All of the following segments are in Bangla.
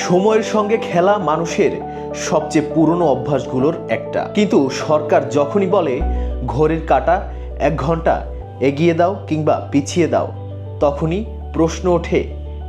সময়ের সঙ্গে খেলা মানুষের সবচেয়ে পুরনো অভ্যাসগুলোর একটা। কিন্তু সরকার যখনই বলে, ঘড়ির কাটা এক ঘণ্টা এগিয়ে দাও কিংবা পিছিয়ে দাও, তখনই প্রশ্ন ওঠে,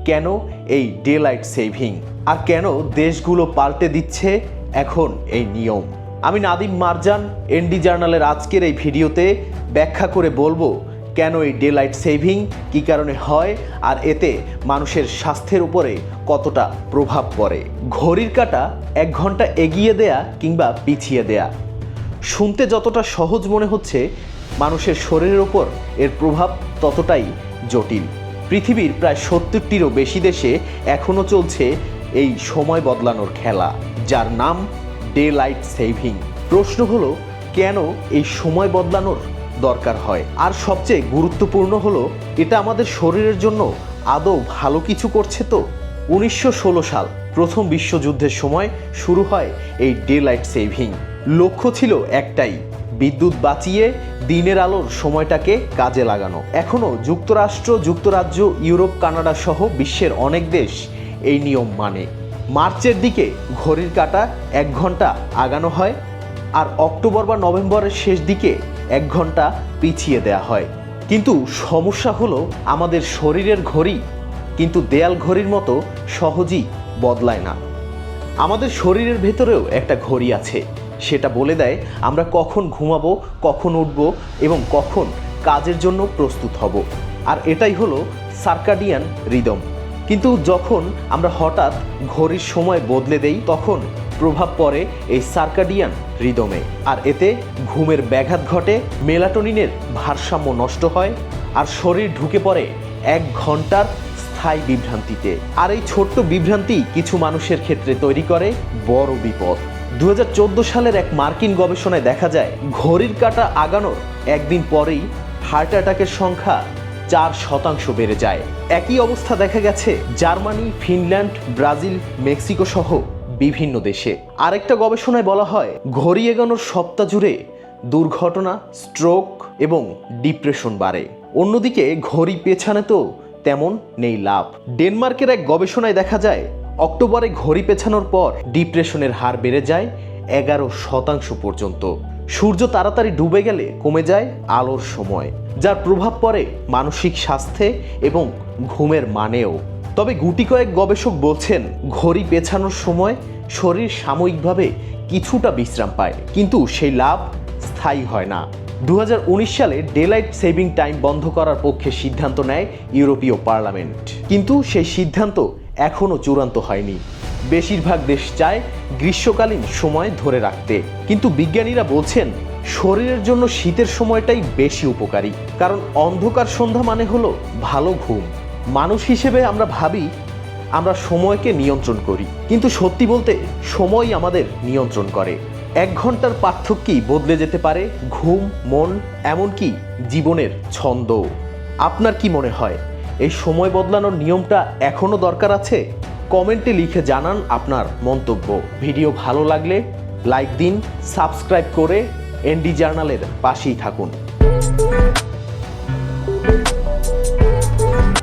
কেন এই ডে লাইট সেভিং? আর কেন দেশগুলো পাল্টে দিচ্ছে এখন এই নিয়ম? আমি নাদিম মারজান, এনডি জার্নালের আজকের এই ভিডিওতে ব্যাখ্যা করে বলব কেন এই ডে লাইট সেভিং, কী কারণে হয়, আর এতে মানুষের স্বাস্থ্যের উপরে কতটা প্রভাব পড়ে? ঘড়ির কাটা এক ঘণ্টা এগিয়ে দেয়া কিংবা পিছিয়ে দেয়া? শুনতে যতটা সহজ মনে হচ্ছে, মানুষের শরীরের ওপর এর প্রভাব ততটাই জটিল। পৃথিবীর প্রায় সত্তরটিরও বেশি দেশে এখনও চলছে এই সময় বদলানোর খেলা, যার নাম ডে লাইট সেভিং। প্রশ্ন হলো, কেন এই সময় বদলানোর দরকার হয়। আর সবচেয়ে গুরুত্বপূর্ণ হলো, এটা আমাদের শরীরের জন্য আদৌ ভালো কিছু করছে তো? উনিশশো ষোলো সাল প্রথম বিশ্বযুদ্ধের সময় শুরু হয় এই ডে লাইট সেভিং। লক্ষ্য ছিল একটাই, বিদ্যুৎ বাঁচিয়ে দিনের আলোর সময়টাকে কাজে লাগানো। এখনও যুক্তরাষ্ট্র, যুক্তরাজ্য, ইউরোপ, কানাডা সহ বিশ্বের অনেক দেশ এই নিয়ম মানে। মার্চের দিকে ঘড়ির কাটা এক ঘণ্টা আগানো হয়, আর অক্টোবর বা নভেম্বরের শেষ দিকে এক ঘণ্টা পিছিয়ে দেয়া হয়। কিন্তু সমস্যা হলো আমাদের শরীরের ঘড়ি। কিন্তু দেয়াল ঘড়ির মতো সহজেই বদলায় না। আমাদের শরীরের ভেতরেও একটা ঘড়ি আছে। সেটা বলে দেয়, আমরা কখন ঘুমাবো, কখন উঠব এবং কখন কাজের জন্য প্রস্তুত হব। আর এটাই হলো সার্কাডিয়ান রিদম। কিন্তু যখন আমরা হঠাৎ ঘড়ির সময় বদলে দেই, তখন প্রভাব পড়ে এই সার্কাডিয়ান রিদমে আর এতে ঘুমের ব্যাঘাত ঘটে, মেলাটোনিনের ভারসাম্য নষ্ট হয়, আর শরীর ঢুকে পড়ে এক ঘণ্টার স্থায়ী বিভ্রান্তিতে। আর এই ছোট্ট বিভ্রান্তি কিছু মানুষের ক্ষেত্রে তৈরি করে বড় বিপদ। দু হাজার চোদ্দ সালের এক মার্কিন গবেষণায় দেখা যায়, ঘড়ির কাঁটা আগানোর একদিন পরেই হার্ট অ্যাটাকের সংখ্যা চার শতাংশ বেড়ে যায়। একই অবস্থা দেখা গেছে জার্মানি, ফিনল্যান্ড, ব্রাজিল মেক্সিকো সহ বিভিন্ন দেশে। আরেকটা গবেষণায় বলা হয়, ঘড়ি এগানোর সপ্তাহ জুড়ে দুর্ঘটনা স্ট্রোক এবং ডিপ্রেশন বাড়ে। অন্যদিকে, ঘড়ি পেছানে তো তেমন নেই লাভ। ডেনমার্কের এক গবেষণায় দেখা যায়, অক্টোবরে ঘড়ি পেছানোর পর ডিপ্রেশনের হার বেড়ে যায় এগারো শতাংশ পর্যন্ত। সূর্য তাড়াতাড়ি ডুবে গেলে কমে যায় আলোর সময়, যার প্রভাব পড়ে মানসিক স্বাস্থ্যে এবং ঘুমের মানেও। তবে গুটি কয়েক গবেষক বলছেন, ঘড়ি পেছানোর সময় শরীর সাময়িকভাবে কিছুটা বিশ্রাম পায়, কিন্তু সেই লাভ স্থায়ী হয় না। দু হাজার উনিশ সালে ডেলাইট সেভিং টাইম বন্ধ করার পক্ষে সিদ্ধান্ত নেয় ইউরোপীয় পার্লামেন্ট। কিন্তু সেই সিদ্ধান্ত এখনও চূড়ান্ত হয়নি। বেশিরভাগ দেশ চায় গ্রীষ্মকালীন সময় ধরে রাখতে। কিন্তু বিজ্ঞানীরা বলছেন, শরীরের জন্য শীতের সময়টাই বেশি উপকারী। কারণ অন্ধকার সন্ধ্যা মানে হলো ভালো ঘুম। মানুষ হিসেবে আমরা ভাবি, আমরা সময়কে নিয়ন্ত্রণ করি। কিন্তু সত্যি বলতে, সময়ই আমাদের নিয়ন্ত্রণ করে। এক ঘণ্টার পার্থক্যই বদলে যেতে পারে ঘুম, মন, এমনকি জীবনের ছন্দ আপনার কি মনে হয়, এই সময় বদলানোর নিয়মটা এখনও দরকার আছে? কমেন্টে লিখে জানান আপনার মন্তব্য। ভিডিও ভালো লাগলে লাইক দিন, সাবস্ক্রাইব করে এনডি জার্নালের পাশেই থাকুন।